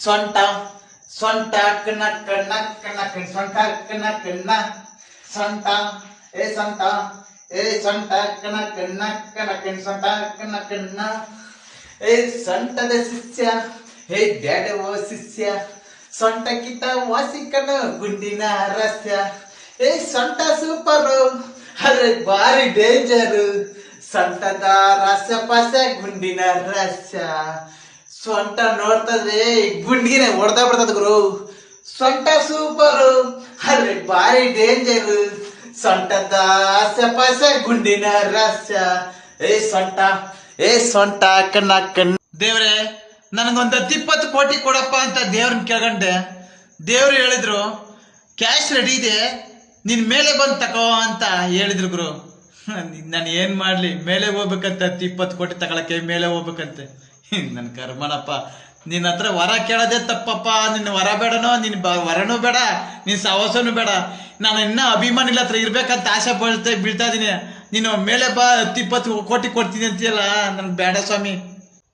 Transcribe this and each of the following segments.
ಸೊಂಟ ಸೊಂಟ ಕಣ್ಣ ಕಣ್ಣ ಕಣ್ಣ ಕಣ್ಣ ಸೊಂಟ ಕಣ್ಣ ಕಣ್ಣ ಸೊಂಟ ಏ ಸೊಂಟ ಏ ಸೊಂಟ ಕಣ್ಣ ಕಣ್ಣ ಕಣ್ಣ ಕಣ್ಣ ಸೊಂಟ ಕಣ್ಣ ಕಣ್ಣ ಏ ಸೊಂಟದ ಶಿಷ್ಯ ಹೇ ಬ್ಯಾಡವೋ ಶಿಷ್ಯ ಸೊಂಟಕ್ಕಿಂತ ವಾಸಿಕನು ಗುಂಡಿನ ರಸ್ಯ ಏ ಸೊಂಟ ಸೂಪರು ಆದ್ರೆ ಭಾರಿ ಡೇಂಜರು ಸೊಂಟದ ರಸ ಪಸ ಗುಂಡಿನ ರಸ ಸೊಂಟ ನೋಡ್ತದೆ, ಗುಂಡಿಗೆ ಹೊಡೆದ ಬಿಡ್ತದ ಗುರು. ಸೊಂಟ ಸೂಪರ್ ಅಲ್ರಿ ಭಾರಿ ಡೇಂಜರ್ ಸೊಂಟದ ಪಸ, ಗುಂಡಿನ ರಸ ಏ ಸೊಂಟ ಏ ಸೊಂಟ, ಕಣ್ಣ ಕಣ್ಣ ದೇವ್ರೆ, ನನಗೊಂದು ಹತ್ತಿಪ್ಪತ್ತು ಕೋಟಿ ಕೊಡಪ್ಪ ಅಂತ ದೇವ್ರನ್ನ ಕೇಳ್ಕೊಂಡೆ. ದೇವ್ರು ಹೇಳಿದ್ರು ಕ್ಯಾಶ್ ರೆಡಿ ಇದೆ, ನಿನ್ ಮೇಲೆ ಬಂದು ತಕೋ ಅಂತ ಹೇಳಿದ್ರು ಗುರು. ನಾನು ಏನು ಮಾಡಲಿ? ಮೇಲೆ ಹೋಗ್ಬೇಕಂತ ಹತ್ತು ಇಪ್ಪತ್ತು ಕೋಟಿ ತಗೊಳಕ್ಕೆ ಮೇಲೆ ಹೋಗ್ಬೇಕಂತೆ. ನನ್ನ ಕರ್ಮನಪ್ಪ ನಿನ್ನ ಹತ್ರ ವರ ಕೇಳೋದೇ ತಪ್ಪಪ್ಪ, ನಿನ್ನ ವರ ಬೇಡನೋ, ನಿನ್ನ ಬ ವರನೂ ಬೇಡ, ನಿನ್ನ ಸಾಹಸನೂ ಬೇಡ. ನಾನು ಇನ್ನ ಅಭಿಮಾನಿಗಳ ಹತ್ರ ಇರ್ಬೇಕಂತ ಆಸೆ ಬೀಳ್ತಾ ಬೀಳ್ತಾ ಇದೀನಿ. ನೀನು ಮೇಲೆ ಬಾ ಹತ್ತು ಇಪ್ಪತ್ತು ಕೋಟಿ ಕೊಡ್ತೀನಿ ಅಂತೀಯಲ್ಲ, ನನ್ಗೆ ಬೇಡ ಸ್ವಾಮಿ.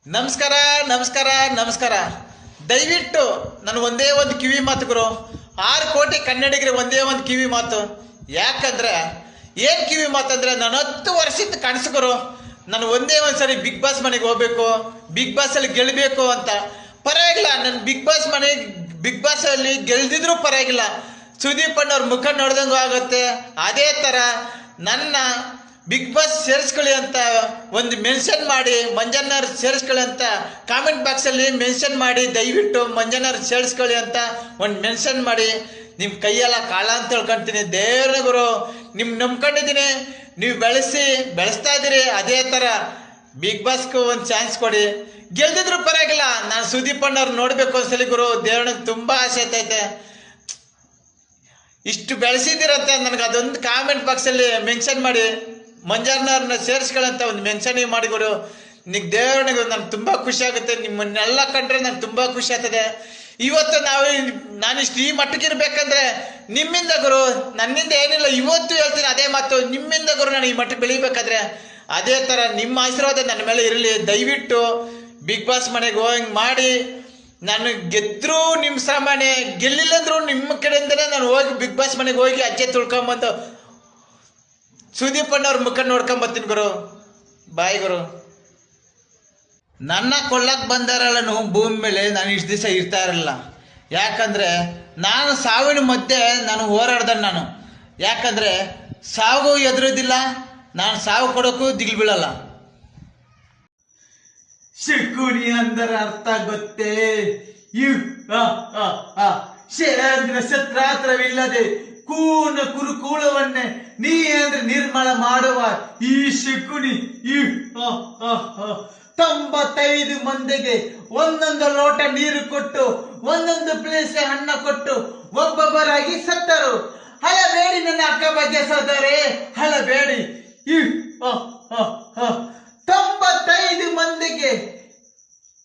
ನಮಸ್ಕಾರ ನಮಸ್ಕಾರ ನಮಸ್ಕಾರ. ದಯವಿಟ್ಟು ನಾನು ಒಂದೇ ಒಂದು ಕಿವಿ ಮಾತು ಗುರು. ಆರು ಕೋಟಿ ಕನ್ನಡಿಗರು ಒಂದೇ ಒಂದು ಕಿವಿ ಮಾತು. ಯಾಕಂದ್ರೆ, ಏನ್ ಕಿವಿ ಮಾತಂದ್ರೆ ನಾನು ಹತ್ತು ವರ್ಷದ ಕನಸು ಗುರು. ನಾನು ಒಂದೇ ಒಂದು ಸಾರಿ ಬಿಗ್ ಬಾಸ್ ಮನೆಗೆ ಹೋಗ್ಬೇಕು ಬಿಗ್ ಬಾಸಲ್ಲಿ ಗೆಲ್ಲಬೇಕು ಅಂತ. ಪರವಾಗಿಲ್ಲ ನನ್ನ ಬಿಗ್ ಬಾಸ್ ಮನೆ ಬಿಗ್ ಬಾಸಲ್ಲಿ ಗೆಲ್ದಿದ್ರು ಪರವಾಗಿಲ್ಲ. ಸುದೀಪ್ ಅಣ್ಣವ್ರ ಮುಖ ನೋಡ್ದಂಗೂ ಆಗುತ್ತೆ. ಅದೇ ಥರ ನನ್ನ ಬಿಗ್ ಬಾಸ್ ಸೇರಿಸ್ಕೊಳ್ಳಿ ಅಂತ ಒಂದು ಮೆನ್ಷನ್ ಮಾಡಿ ಮಂಜಣ್ಣವ್ರು ಸೇರಿಸ್ಕೊಳ್ಳಿ ಅಂತ ಕಾಮೆಂಟ್ ಬಾಕ್ಸಲ್ಲಿ ಮೆನ್ಷನ್ ಮಾಡಿ, ದಯವಿಟ್ಟು ಮಂಜಣ್ಣವ್ರು ಸೇರಿಸ್ಕೊಳ್ಳಿ ಅಂತ ಒಂದು ಮೆನ್ಷನ್ ಮಾಡಿ. ನಿಮ್ಮ ಕೈಯೆಲ್ಲ ಕಾಳ ಅಂತ ಹೇಳ್ಕೊಂತೀನಿ. ದೇವ್ರ ಗುರು ನಿಮ್ಮ ನಂಬ್ಕೊಂಡಿದ್ದೀನಿ. ನೀವು ಬೆಳೆಸಿ, ಬೆಳೆಸ್ತಾ ಇದ್ದೀರಿ, ಅದೇ ಥರ ಬಿಗ್ ಬಾಸ್ಗೂ ಒಂದು ಚಾನ್ಸ್ ಕೊಡಿ. ಗೆಲ್ದಿದ್ರು ಪರವಾಗಿಲ್ಲ, ನಾನು ಸುದೀಪ್ ಅಣ್ಣವ್ರು ನೋಡಬೇಕು ಒಂದ್ಸಲಿ ಗುರು ದೇವ್ರನಿಗೆ ತುಂಬ ಆಸೆ ಆಯ್ತೈತೆ ಇಷ್ಟು ಬೆಳೆಸಿದ್ದೀರಂತ, ನನಗೆ ಅದೊಂದು ಕಾಮೆಂಟ್ ಬಾಕ್ಸಲ್ಲಿ ಮೆನ್ಷನ್ ಮಾಡಿ. ಮಂಜಾರ್ನವ್ರನ್ನ ಸೇರಿಸ್ಕೊಳ್ಳಂತ ಒಂದು ಮೆನ್ಷನ್ ಮಾಡಿ ಗುರು. ನಿಗ್ ದೇವರನಿಗೆ ನನಗೆ ತುಂಬ ಖುಷಿ ಆಗುತ್ತೆ, ನಿಮ್ಮನ್ನೆಲ್ಲ ಕಂಡ್ರೆ ನಂಗೆ ತುಂಬ ಖುಷಿ ಆಗ್ತದೆ. ಇವತ್ತು ನಾವು ನಾನು ಇಷ್ಟು ಈ ಮಟ್ಟಕ್ಕೆ ಇರ್ಬೇಕಂದ್ರೆ ನಿಮ್ಮಿಂದ ಗುರು, ನನ್ನಿಂದ ಏನಿಲ್ಲ, ಇವತ್ತು ಹೇಳ್ತೀನಿ ಅದೇ ಮಾತು. ನಿಮ್ಮಿಂದ ಗುರು, ನಾನು ಈ ಮಟ್ಟಕ್ಕೆ ಬೆಳಿಬೇಕಾದ್ರೆ ಅದೇ ಥರ ನಿಮ್ಮ ಆಶೀರ್ವಾದ ನನ್ನ ಮೇಲೆ ಇರಲಿ. ದಯವಿಟ್ಟು ಬಿಗ್ ಬಾಸ್ ಮನೆಗೆ ಹೋಗಿ ಮಾಡಿ. ನಾನು ಗೆದ್ರು ನಿಮ್ಮ ಸಾಮಾನ್ಯ, ಗೆಲ್ಲಿಲ್ಲ ಅಂದ್ರು ನಿಮ್ಮ ಕಡೆಯಿಂದನೇ ನಾನು ಹೋಗಿ ಬಿಗ್ ಬಾಸ್ ಮನೆಗೆ ಹೋಗಿ ಅಜ್ಜೆ ತುಳ್ಕೊಂಬಂದು ಸುದೀಪ್ ಅಣ್ಣವ್ರ ಮುಖ ನೋಡ್ಕೊಂಡ್ ಬರ್ತೀನಿ ಗುರು. ಬಾಯ್ ಗುರು. ನನ್ನ ಕೊಳ್ಳಕ್ ಬಂದಾರಲ್ಲ ಭೂಮಿ ಮೇಲೆ ನಾನು ಇಷ್ಟು ದಿವಸ ಇರ್ತಾ ಇರಲಿಲ್ಲ. ಯಾಕಂದ್ರೆ ನಾನು ಸಾವಿನ ಮಧ್ಯೆ ನಾನು ಹೋರಾಡ್ದ ನಾನು. ಯಾಕಂದ್ರೆ ಸಾವು ಎದುರೋದಿಲ್ಲ, ನಾನು ಸಾವು ಕೊಡೋಕ್ಕೂ ದಿಲ್ ಬೀಳಲ್ಲ. ಶಕುನಿ ಅಂದರ ಅರ್ಥ ಗೊತ್ತೇ? ಯು. ಶೇರಂದ್ರ ಶತ್ರಾತ್ರವಿಲ್ಲದೆ ಕೂನ ಕುರುಕೂಳವನ್ನೇ ನೀ ಅಂದ್ರೆ ನಿರ್ಮಲ ಮಾಡುವ ಈ ಶಕುನಿ. ತೊಂಬತ್ತೈದು ಮಂದಿಗೆ ಒಂದೊಂದು ಲೋಟ ನೀರು ಕೊಟ್ಟು, ಒಂದೊಂದು ಪ್ಲೇಸ್ ಹಣ್ಣ ಕೊಟ್ಟು ಒಬ್ಬೊಬ್ಬರಾಗಿ ಸತ್ತರು. ಹಳಬೇಡಿ ನನ್ನ ಅಕ್ಕ ಬಗ್ಗೆ ಸೋದರೇ ಆ. ತೊಂಬತ್ತೈದು ಮಂದಿಗೆ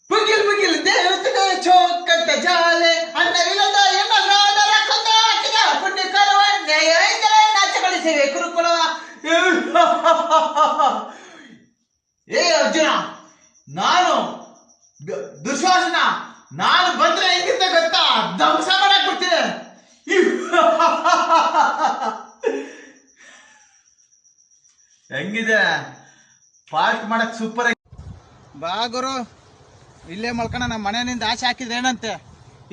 ಬುಗಿಲ್ ಬುಗಿಲ್ ದೇವಸ್ಥಾನ ಚೋಕಂತ ಜಾಲೆ, ಅನ್ನವಿಲ್ಲದ ಎಂಬ ಸೋದರ ಕೊಂದ ಕುರುಕುಲವ. ಏ, ಅರ್ಜುನ ನಾನು ದುಶ್ವಾಸನ ನಾನು ಬಂದ್ರೆ ಹೆಂಗಿರ್ತ ಗೊತ್ತಾ? ಧ್ವಂಸ ಮಾಡಕ್ ಬಿಡ್ತೀನಿ. ಹೆಂಗಿದೆ? ಪಾರ್ಕ್ ಮಾಡಕ್ ಸೂಪರ್ ಬಾ ಗುರು. ಇಲ್ಲೇ ಮಲ್ಕಣ ನಮ್ಮ ಮನೆಯಿಂದ ಆಸೆ ಹಾಕಿದ್ರೆ ಏನಂತೆ?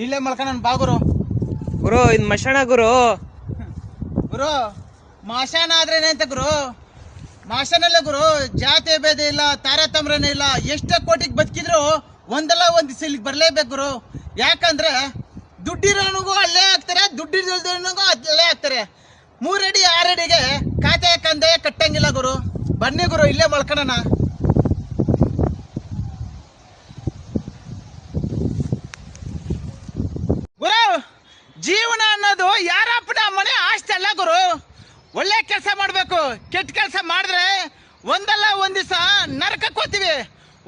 ಇಲ್ಲೇ ಮಲ್ಕಣ ಬಾಗುರು ಗುರು. ಗುರು ಇದ್ ಮಶಾಣ ಗುರು. ಗುರು ಮಾಶಾನ ಆದ್ರೆ ಏನಂತ ಗುರು? ಮಾಶಾನಲ್ಲ ಗುರು ಜಾತಿ ಭೇದ ಇಲ್ಲ, ತಾರತಮ್ರನೇ ಇಲ್ಲ, ಎಷ್ಟೇ ಕೋಟಿಗೆ ಬದುಕಿದ್ರು ಒಂದಲ್ಲ ಒಂದ್ ಇಲ್ಲಿಗೆ ಬರ್ಲೇಬೇಕು ಗುರು. ಯಾಕಂದ್ರೆ ದುಡ್ಡಿರೋನಿಗೂ ಅಲ್ಲೇ ಹಾಕ್ತಾರೆ ದುಡ್ಡಿರೋನಿಗೂ ಅಲ್ಲೇ ಹಾಕ್ತಾರೆ ಮೂರಡಿ, ಆರಡಿಗೆ ಖಾತೆ ಕಂದೆ ಕಟ್ಟಂಗಿಲ್ಲ ಗುರು. ಬನ್ನಿ ಗುರು, ಇಲ್ಲೇ ಮಲ್ಕೊಳ್ಳೋಣ ಗುರು, ಜೀವನ ಅನ್ನೋದು ಯಾರಪ್ಪನ ಮನೆ, ಆಸ್ತಿ ಅಲ್ಲ ಗುರು. ಒಳ್ಳೆ ಕೆಲಸ ಮಾಡಬೇಕು, ಕೆಟ್ಟ ಕೆಲಸ ಮಾಡಿದ್ರೆ ಒಂದಲ್ಲ, ಒಂದ್ ದಿವಸ ನರಕಕ್ಕೆ ಹೋಗ್ತೀವಿ.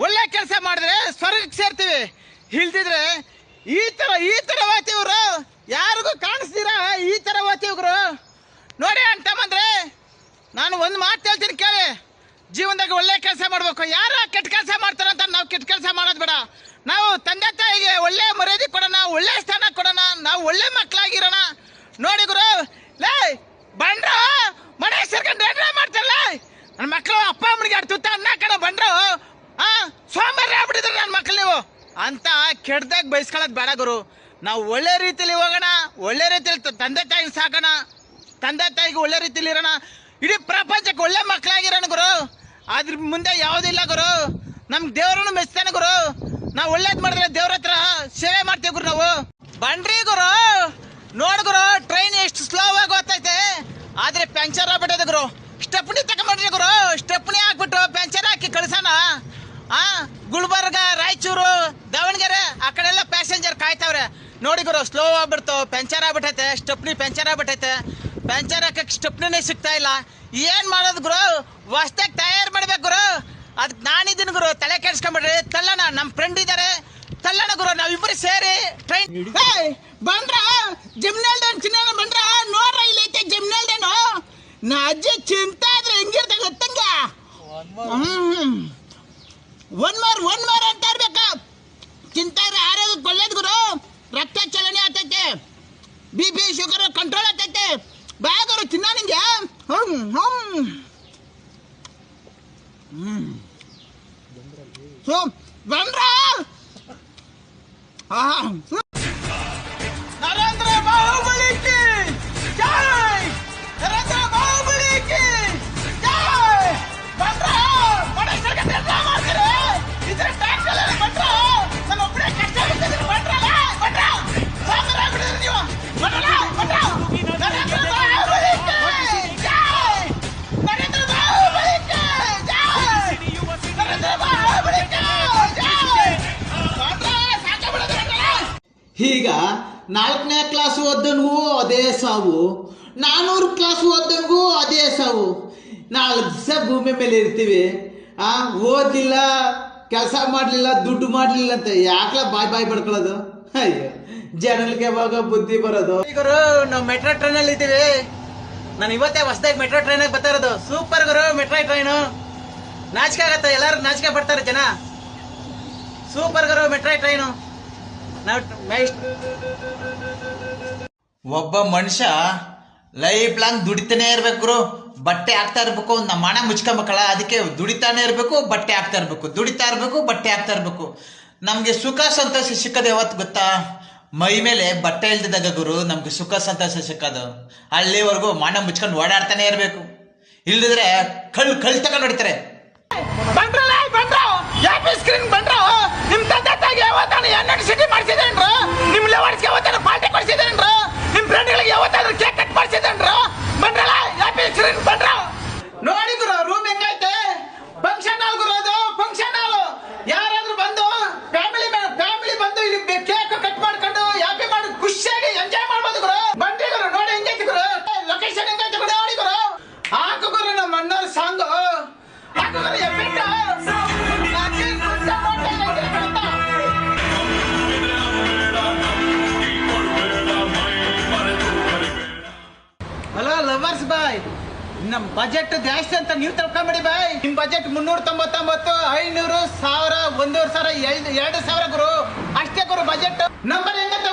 ಒಳ್ಳೆ ಕೆಲಸ ಮಾಡಿದ್ರೆ ಸ್ವರ್ಗಕ್ಕೆ ಸೇರ್ತೀವಿ. ಇಲ್ದಿದ್ರೆ ಈ ತರ ಈ ತರ ಇವರು ಯಾರಿಗೂ ಕಾಣಿಸ್ತೀರಾ? ಈ ತರ ಗುರು ನೋಡಿ ಅಂತ ಬಂದ್ರೆ ನಾನು ಒಂದು ಮಾತು ಹೇಳ್ತೀನಿ ಕೇಳಿ. ಜೀವನದಾಗ ಒಳ್ಳೆ ಕೆಲಸ ಮಾಡ್ಬೇಕು. ಯಾರ ಕೆಟ್ಟ ಕೆಲಸ ಮಾಡ್ತಾರಂತ ನಾವು ಕೆಟ್ಟ ಕೆಲಸ ಮಾಡೋದು ಬೇಡ. ನಾವು ತಂದೆ ತಾಯಿಗೆ ಒಳ್ಳೆ ಮರ್ಯಾದೆ ಕೊಡೋಣ, ಒಳ್ಳೆ ಸ್ಥಾನ ಕೊಡೋಣ, ನಾವು ಒಳ್ಳೆ ಮಕ್ಕಳಾಗಿರೋಣ. ನೋಡಿ ಗುರು, ಲೇ, ಬಂಡ್ರ, ಮನೆ ಸೇರ್ಕೊಂಡು ನನ್ನ ಮಕ್ಕಳು ಅಪ್ಪ ಅಮ್ಮನಿಗೆ ಎರಡು ತುತ್ತ ಅನ್ನ ಕಣ ಬಂದ್ರು? ಆ, ಸೋಮವಾರ ಆಗ್ಬಿಟ್ಟಿದ್ರು ನನ್ನ ಮಕ್ಕಳು ನೀವು. ಅಂತ ಕೆಡ್ದಾಗ ಬಯಸ್ಕೊಳ್ಳೋದು ಬೇಡ ಗುರು. ನಾವು ಒಳ್ಳೆ ರೀತಿಲಿ ಹೋಗೋಣ, ಒಳ್ಳೆ ರೀತಿಲಿ ತಂದೆ ತಾಯಿಗೆ ಸಾಕೋಣ, ತಂದೆ ತಾಯಿಗೆ ಒಳ್ಳೆ ರೀತಿಲಿ ಇರೋಣ. ಇಡೀ ಪ್ರಪಂಚಕ್ಕೆ ಒಳ್ಳೆ ಮಕ್ಕಳಾಗಿರೋಣ ಗುರು. ಅದ್ರ ಮುಂದೆ ಯಾವುದಿಲ್ಲ ಗುರು. ನಮ್ಗೆ ದೇವ್ರನ್ನು ಮೆಚ್ತಾನೆ ಗುರು. ನಾವು ಒಳ್ಳೇದು ಮಾಡಿದ್ರೆ ದೇವ್ರ ಹತ್ರ ಸೇವೆ ಮಾಡ್ತೀವಿ ಗುರು ನಾವು. ಬನ್ರಿ ಗುರು. ನೋಡ್ ಗುರು ಟ್ರೈನ್ ಎಷ್ಟು ಸ್ಲೋ ಆಗಿ ಹೋಗ್ತೈತೆ ಆದ್ರೆ ಪಂಚರ್ ಆಗ್ಬಿಟ್ಟದೆ ಗುರು ಸ್ಟೆಪ್ನಿ ತಗೊಂಡ್ಬಿಡ್ರಿ ಗುರು ಸ್ಟೆಪ್ನಿ ಹಾಕ್ಬಿಟ್ಟು ಪಂಚರ್ ಹಾಕಿ ಕಳ್ಸೋಣ ಆ? ಗುಲ್ಬರ್ಗ, ರಾಯಚೂರು, ದಾವಣಗೆರೆ, ಆ ಕಡೆ ಎಲ್ಲ ಪ್ಯಾಸೆಂಜರ್ ಕಾಯ್ತಾವ್ರೆ. ನೋಡಿ ಗುರು ಸ್ಲೋ ಆಗ್ಬಿಡ್ತು. ಪಂಚರ್ ಆಗ್ಬಿಟ್ಟೈತೆ. ಸ್ಟೆಪ್ನಿ ಪಂಚರ್ ಆಗ್ಬಿಟ್ಟೈತೆ. ಪಂಚರ್ ಹಾಕಕ್ಕೆ ಸ್ಟೆಪ್ನಿನೇ ಸಿಗ್ತಾ ಇಲ್ಲ. ಏನ್ ಮಾಡೋದು ಗುರು? ಹೊಸ್ದಾಗಿ ತಯಾರು ಮಾಡ್ಬೇಕು ಗುರು. ಅದಕ್ಕೆ ನಾನಿದ್ದೀನಿ ಗುರು, ತಲೆ ಕೆಡ್ಸ್ಕೊಂಬಿಡ್ರಿ. ತಲ್ಲಣ ನಮ್ಮ ಫ್ರೆಂಡ್ ಇದ್ದಾರೆ ತಲ್ಲಣ ಗುರು ನಾವಿಬ್ಬರು ಸೇರಿ ಟ್ರೈನ್ ಬಂದ್ರ? ಜಿಮ್ನಲ್ದೇನ್ ಚಿನ್ನ ಬಂದ್ರ? ನೋಡ್ರ ಇಲ್ಲಿ ಐತೆ ಜಿಮ್ನಲ್ದೇನು ನಾ ಅಜ್ಜಿ ಚಿಂತ ಆದ್ರೆ ಹೆಂಗಿರ್ತ ಗೊತ್ತಂಗ ಹ್ಮ್ ಒನ್ ಮಾರ್ ಒನ್ ಮಾರ್ ಅಂತ ಇರ್ಬೇಕ ಚಿಂತಾ ಇದ್ರೆ ಕೊಲ್ಲದ ಗುರು. ರಕ್ತ ಚಲನೆ ಆಗ್ತೈತೆ. ಬಿ ಪಿ ಶುಗರ್ ಕಂಟ್ರೋಲ್ ಆಗ್ತೈತೆ. ಬ್ಯಾಗರು ತಿನ್ನ ನಿಂಗೆ. ಹ್ಮ್ ಹ್ಮ್. ಸೊ, ಬಂದ್ರ? ನರೇಂದ್ರ ಈಗ ನಾಲ್ಕನೇ ಕ್ಲಾಸ್ ಓದ್ದನ್ಗೂ ಅದೇ ಸಾವು. ನಾನೂರು ಕ್ಲಾಸ್ ಓದನ್ಗೂ ಅದೇ ಸಾವು. ನಾಲ್ಕು ದಿವಸ ಭೂಮಿ ಮೇಲೆ ಇರ್ತೀವಿ. ಆ ಓದಿಲ್ಲ ಕೆಲಸ ಮಾಡಲಿಲ್ಲ, ದುಡ್ಡು ಮಾಡಲಿಲ್ಲ ಅಂತ ಯಾಕಲ ಬಾಯ್ ಬಾಯ್ ಪಡ್ಕೊಳ್ಳೋದು ಅಯ್ಯೋ ಜನಗಳಿಗೆ ಯಾವಾಗ ಬುದ್ಧಿ ಬರೋದು? ಈಗ ನಾವು ಮೆಟ್ರೋ ಟ್ರೈನ್ ಅಲ್ಲಿ ಇದ್ದೀವಿ. ನಾನು ಇವತ್ತೇ ಹೊಸದಾಗಿ ಮೆಟ್ರೋ ಟ್ರೈನ್ ಬರ್ತಾ ಇರೋದು. ಸೂಪರ್ ಗುರು ಮೆಟ್ರೋ ಟ್ರೈನು ನಾಚಿಕೆ ಆಗತ್ತೆ, ಎಲ್ಲರೂ ನಾಚಿಕೆ ಪಡ್ತಾರೆ ಜನ. ಸೂಪರ್ ಗುರು ಮೆಟ್ರೋ ಟ್ರೈನು ಒಬ್ಬ ಮನುಷ್ಯ ಲೈಫ್ ಲಾಂಗ್ ದುಡಿತಾನೆ ಇರ್ಬೇಕು ಬಟ್ಟೆ ಹಾಕ್ತಾ ಇರ್ಬೇಕು ನಮ್ಮ ಹಣ ಮುಚ್ಕೊಂಬೇಕಲ್ಲ, ಅದಕ್ಕೆ ದುಡಿತಾನೆ ಇರಬೇಕು, ಬಟ್ಟೆ ಹಾಕ್ತಾ ಇರ್ಬೇಕು. ದುಡಿತಾ ಇರಬೇಕು, ಬಟ್ಟೆ ಹಾಕ್ತಾ ಇರಬೇಕು. ನಮಗೆ ಸುಖ ಸಂತೋಷ ಸಿಕ್ಕದೆ ಯಾವತ್ತು ಗೊತ್ತಾ? ಮೈ ಮೇಲೆ ಬಟ್ಟೆ ಇಲ್ದಿದ್ದಾಗ ಗುರು, ನಮ್ಗೆ ಸುಖ ಸಂತೋಷ ಸಿಕ್ಕದು. ಅಲ್ಲಿವರೆಗೂ ಮಣ ಮುಚ್ಕೊಂಡು ಓಡಾಡ್ತಾನೆ ಇರಬೇಕು. ಇಲ್ದಿದ್ರೆ ಕಳ್ ಕಳ್ ತಗೊಂಡು ಹೊಡಿತಾರೆ. ಯಾಪಿ ಸ್ಕ್ರೀನ್ ಬಂದ್ರ? ನಿಮ್ ತಂದೆ ತಾಯಿಗೆ ಯಾವತ್ತಾನ ಎನ್ ಸಿಟಿ ಮಾಡಿಸಿದೇನ್ರ ನಿಮ್ ಲೆವರ್ಸ್ಗೆ ಯಾವತ್ತಾನ ಪಾರ್ಟಿ ನಮ್ ಬಜೆಟ್ ಜಾಸ್ತಿ ಅಂತ ನೀವು ತಿಳ್ಕೊಂಬಿಡಿ ಬಾಯ್. ನಿಮ್ ಬಜೆಟ್ ಮುನ್ನೂರ ತೊಂಬತ್ತೊಂಬತ್ತು, ಐನೂರು, ಸಾವಿರ, ಒಂದೂವರೆ ಸಾವಿರ ಎರಡು ಸಾವಿರ ಗುರು. ಅಷ್ಟೇ ಗುರು ಬಜೆಟ್ ನಂಬರ್ ಹೆಂಗಂತ